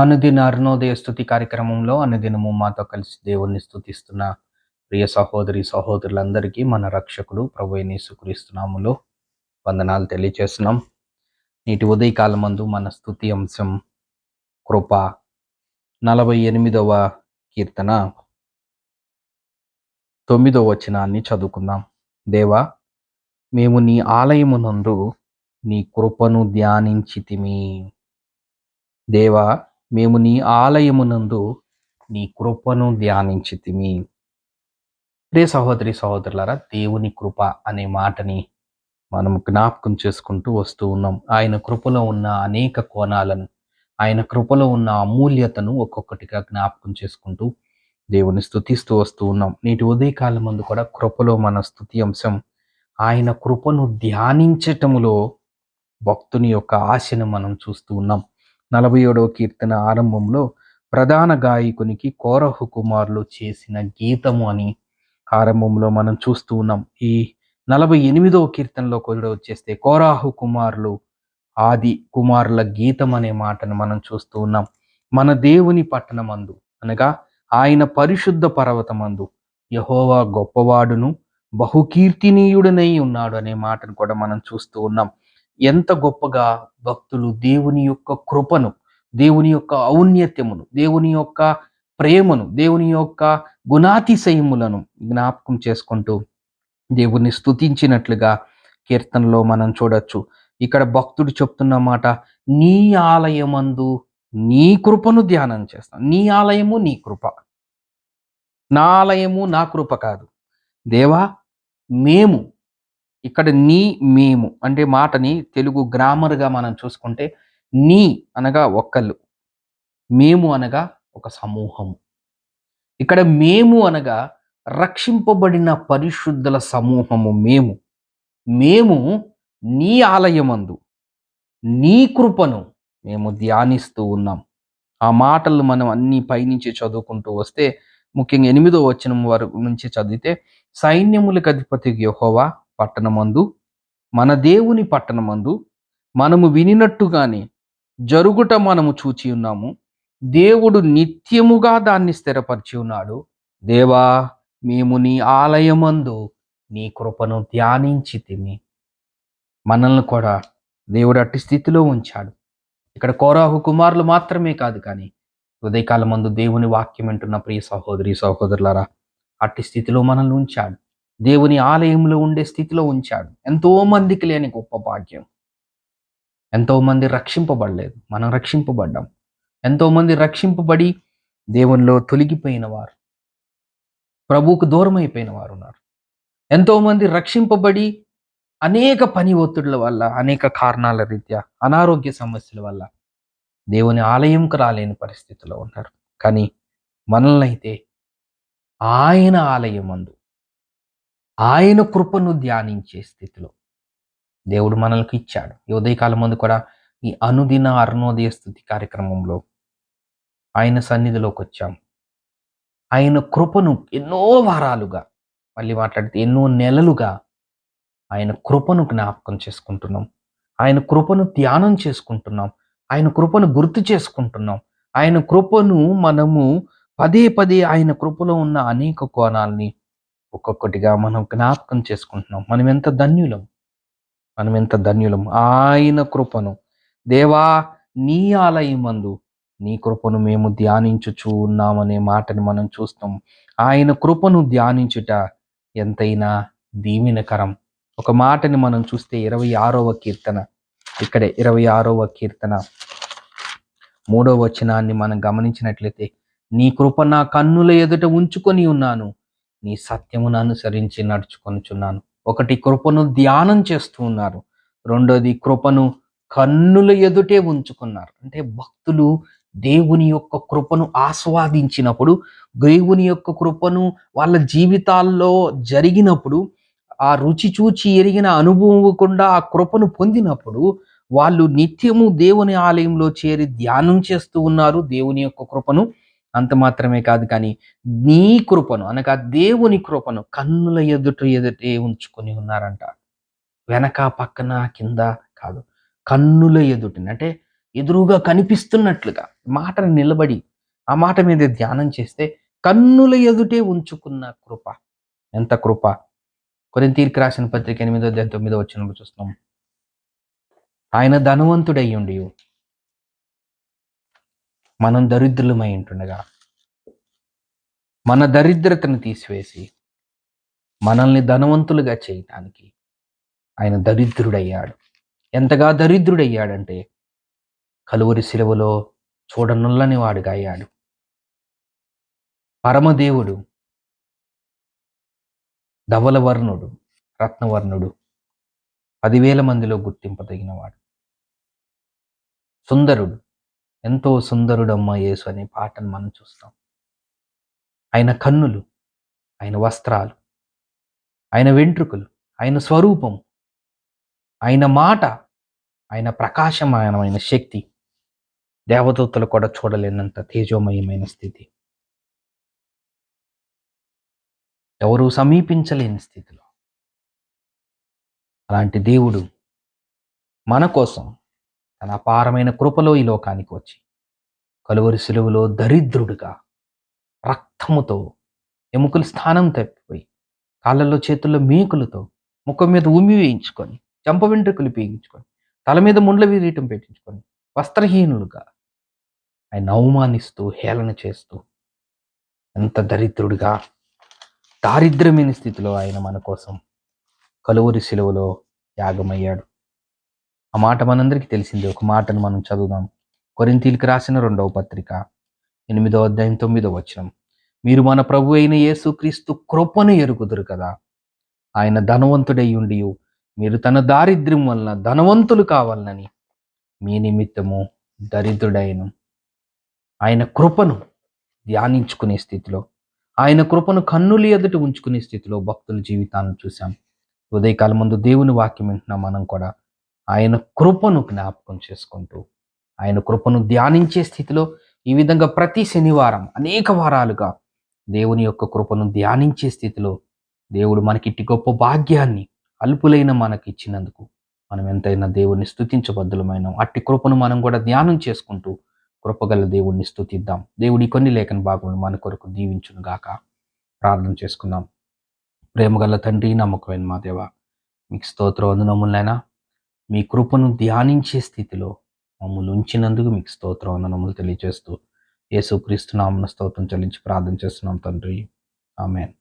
అనుదిన అరుణోదయ స్థుతి కార్యక్రమంలో అనుదినము మాతో కలిసి దేవుణ్ణి స్థుతిస్తున్న ప్రియ సహోదరి సహోదరులందరికీ మన రక్షకుడు ప్రభు అయిన వందనాలు తెలియజేస్తున్నాం నేటి ఉదయకాలం మందు మన స్థుతి అంశం కృప నలభై ఎనిమిదవ కీర్తన తొమ్మిదవ వచనాన్ని చదువుకుందాం. దేవా మేము నీ ఆలయమునందు నీ కృపను ధ్యానించితిమి. దేవా మేము నీ ఆలయమునందు నీ కృపను ధ్యానించితిమి. ప్రియ సహోదరి సహోదరులారా దేవుని కృప అనే మాటని మనం జ్ఞాపకం చేసుకుంటూ వస్తూ ఉన్నాం. ఆయన కృపలో ఉన్న అనేక కోణాలను ఆయన కృపలో ఉన్న అమూల్యతను ఒక్కొక్కటిగా జ్ఞాపకం చేసుకుంటూ దేవుని స్థుతిస్తూ వస్తూ ఉన్నాం. నేటి ఉదయకాలం ముందు కూడా కృపలో మన స్థుతి అంశం ఆయన కృపను ధ్యానించటములో భక్తుని యొక్క ఆశను మనం చూస్తూ ఉన్నాం. నలభై ఏడవ కీర్తన ఆరంభంలో ప్రధాన గాయకునికి కోరహు కుమారులు చేసిన గీతము అని ఆరంభంలో మనం చూస్తూ ఉన్నాం. ఈ నలభై ఎనిమిదవ కీర్తనలో కూడా వచ్చేస్తే కోరాహు కుమారులు ఆది కుమారుల గీతం అనే మాటను మనం చూస్తూ ఉన్నాం. మన దేవుని పట్టణమందు అనగా ఆయన పరిశుద్ధ పర్వతమందు యహోవా గొప్పవాడును బహుకీర్తినీయుడనై ఉన్నాడు అనే మాటను కూడా మనం చూస్తూ ఉన్నాం. ఎంత గొప్పగా భక్తులు దేవుని యొక్క కృపను దేవుని యొక్క ఔన్నత్యమును దేవుని యొక్క ప్రేమను దేవుని యొక్క గుణాతిశయములను జ్ఞాపకం చేసుకుంటూ దేవుని స్తుతించినట్లుగా కీర్తనలో మనం చూడొచ్చు. ఇక్కడ భక్తుడు చెప్తున్న మాట నీ ఆలయమందు నీ కృపను ధ్యానం చేస్తాను నీ ఆలయము నీ కృప. నా ఆలయము నా కృప కాదు. దేవా మేము ఇక్కడ నీ మేము అంటే మాటని తెలుగు గ్రామర్గా మనం చూసుకుంటే నీ అనగా ఒక్కళ్ళు మేము అనగా ఒక సమూహము. ఇక్కడ మేము అనగా రక్షింపబడిన పరిశుద్ధుల సమూహము మేము. మేము నీ ఆలయమందు నీ కృపను మేము ధ్యానిస్తూ ఉన్నాం. ఆ మాటలు మనం అన్ని పైనుంచి చదువుకుంటూ వస్తే ముఖ్యంగా ఎనిమిదో వచనం వరకు నుంచి చదివితే సైన్యములకు అధిపతి యహోవా పట్టణమందు మన దేవుని పట్టణమందు మనము వినినట్టుగానే జరుగుట మనము చూచి ఉన్నాము. దేవుడు నిత్యముగా దాన్ని స్థిరపరిచి ఉన్నాడు. దేవా మేము నీ ఆలయమందు నీ కృపను ధ్యానించి తిని మనల్ని కూడా దేవుడు అట్టి స్థితిలో ఉంచాడు. ఇక్కడ కోరాహు కుమారులు మాత్రమే కాదు కానీ ఉదయకాలం మందు దేవుని వాక్యం వింటున్న ప్రియ సహోదరి సహోదరులారా అట్టి స్థితిలో మనల్ని ఉంచాడు. దేవుని ఆలయంలో ఉండే స్థితిలో ఉంచాడు. ఎంతో మందికి లేని గొప్ప భాగ్యం. ఎంతోమంది రక్షింపబడలేదు. మనం రక్షింపబడ్డాం. ఎంతోమంది రక్షింపబడి దేవునిలో తొలగిపోయిన వారు. ప్రభువుకు దూరం అయిపోయిన వారు ఉన్నారు. ఎంతోమంది రక్షింపబడి అనేక పని ఒత్తిడుల వల్ల అనేక కారణాల రీత్యా అనారోగ్య సమస్యల వల్ల దేవుని ఆలయంకు రాలేని పరిస్థితిలో ఉన్నారు. కానీ మనల్ని అయితే ఆయన అందు ఆయన కృపను ధ్యానించే స్థితిలో దేవుడు మనల్కి ఇచ్చాడు. ఈ ఉదయకాలం ముందు కూడా ఈ అనుదిన అరుణోదయ స్థుతి కార్యక్రమంలో ఆయన సన్నిధిలోకి వచ్చాం. ఆయన కృపను ఎన్నో వారాలుగా మళ్ళీ మాట్లాడితే ఎన్నో నెలలుగా ఆయన కృపను జ్ఞాపకం చేసుకుంటున్నాం. ఆయన కృపను ధ్యానం చేసుకుంటున్నాం. ఆయన కృపను గుర్తు చేసుకుంటున్నాం. ఆయన కృపను మనము పదే పదే ఆయన కృపలో ఉన్న అనేక కోణాలని ఒక్కొక్కటిగా మనం జ్ఞాపకం చేసుకుంటున్నాం. మనం ఎంత ధన్యులం? మనం ఎంత ధన్యులం? ఆయన కృపను. దేవా నీ ఆలయమందు నీ కృపను మేము ధ్యానించుచు ఉన్నామనే మాటని మనం చూస్తాం. ఆయన కృపను ధ్యానించుట ఎంతైనా దీవెనకరం. ఒక మాటని మనం చూస్తే ఇరవై ఆరవ కీర్తన. ఇక్కడే ఇరవై ఆరవ కీర్తన. మూడవ వచనాన్ని మనం గమనించినట్లయితే నీ కృప నా కన్నుల ఎదుట ఉంచుకొని ఉన్నాను. నీ సత్యమును అనుసరించి నడుచుకొనుచున్నాను. ఒకటి కృపను ధ్యానం చేస్తూ ఉన్నారు. రెండోది కృపను కన్నుల ఎదుటే ఉంచుకున్నారు. అంటే భక్తులు దేవుని యొక్క కృపను ఆస్వాదించినప్పుడు దేవుని యొక్క కృపను వాళ్ళ జీవితాల్లో జరిగినప్పుడు ఆ రుచి చూచి ఎరిగిన అనుభవకుండా ఆ కృపను పొందినప్పుడు వాళ్ళు నిత్యము దేవుని ఆలయంలో చేరి ధ్యానం చేస్తూ ఉన్నారు. దేవుని యొక్క కృపను అంత మాత్రమే కాదు కానీ నీ కృపను అనగా దేవుని కృపను కన్నుల ఎదుట ఎదుటే ఉంచుకొని ఉన్నారంట. వెనక పక్కన కింద కాదు. కన్నుల ఎదుటిని అంటే ఎదురుగా కనిపిస్తున్నట్లుగా మాటను నిలబడి ఆ మాట మీద ధ్యానం చేస్తే కన్నుల ఎదుటే ఉంచుకున్న కృప. ఎంత కృప? కొరింతీర్కి రాసిన పత్రిక ఎనిమిదో తొమ్మిదో వచ్చినప్పుడు చూస్తున్నాం. ఆయన ధనవంతుడయ్యుండి మనం దరిద్రులమై ఉంటుండగా మన దరిద్రతను తీసివేసి మనల్ని ధనవంతులుగా చేయటానికి ఆయన దరిద్రుడయ్యాడు. ఎంతగా దరిద్రుడయ్యాడంటే కలువరి శిలువలో చూడనుల్లని వాడుగా అయ్యాడు పరమదేవుడు ధవలవర్ణుడు రత్నవర్ణుడు పదివేల మందిలో గుర్తింపదగినవాడు సుందరుడు ఎంతో సుందరుడమ్మ యేసు అనే పాటను మనం చూస్తాం. ఆయన కన్నులు ఆయన వస్త్రాలు ఆయన వెంట్రుకలు ఆయన స్వరూపం ఆయన మాట ఆయన ప్రకాశమానమైన శక్తి దేవదూతలు కూడా చూడలేనంత తేజోమయమైన స్థితి. ఎవరు సమీపించలేని స్థితిలో. అలాంటి దేవుడు మన కోసం తన అపారమైన కృపలో ఈ లోకానికి వచ్చి కలువరి సులువులో దరిద్రుడుగా రక్తముతో ఎముకలు స్థానం తప్పిపోయి కాళ్ళల్లో చేతుల్లో మేకులతో ముఖం మీద ఉమ్మి వేయించుకొని చంప వెంట్రుకలు పీగించుకొని తల మీద ముండ్ల వీరీటం పెట్టించుకొని వస్త్రహీనులుగా ఆయన అవమానిస్తూ హేళన చేస్తూ ఎంత దరిద్రుడిగా దారిద్ర్యమైన స్థితిలో ఆయన మన కోసం కలువరి శిలువలో యాగమయ్యాడు. ఆ మాట మనందరికీ తెలిసింది. ఒక మాటను మనం చదువుదాం. కొరింతీలకు రాసిన రెండవ పత్రిక ఎనిమిదో అధ్యాయం తొమ్మిదో వచనం. మీరు మన ప్రభు అయిన యేసుక్రీస్తు కృపను ఎరుగుదురు కదా. ఆయన ధనవంతుడై ఉండి మీరు తన దారిద్ర్యం వలన ధనవంతులు కావాలని మీ నిమిత్తము దరిద్రుడైన. ఆయన కృపను ధ్యానించుకునే స్థితిలో ఆయన కృపను కన్నులు ఎదుట ఉంచుకునే స్థితిలో భక్తుల జీవితాలను చూసాం ఉదయకాలం ముందు దేవుని వాక్యం వింటున్నాం మనం కూడా. ఆయన కృపను జ్ఞాపకం చేసుకుంటూ ఆయన కృపను ధ్యానించే స్థితిలో ఈ విధంగా ప్రతి శనివారం అనేక వారాలుగా దేవుని యొక్క కృపను ధ్యానించే స్థితిలో దేవుడు మనకిట్టి గొప్ప భాగ్యాన్ని అల్పులైన మనకి ఇచ్చినందుకు మనం ఎంతైనా దేవుణ్ణి స్థుతించబద్దులమైన అట్టి కృపను మనం కూడా ధ్యానం చేసుకుంటూ కృపగల దేవుణ్ణి స్థుతిద్దాం దేవుడి కొన్ని లేఖన భాగములు మన కొరకు దీవించునుగాక ప్రార్థన చేసుకుందాం. ప్రేమగల తండ్రి నమ్మకమైన మా దేవ మీకు స్తోత్ర వందనములైనా మీ కృపను ధ్యానించే స్థితిలో మమ్మల్ని ఉంచినందుకు మీకు స్తోత్రం వందనములు తెలియజేస్తూ యేసుక్రీస్తు నామన స్తోత్రం చెల్లించి ప్రార్థన చేస్తున్నాం తండ్రి. ఆమెన్.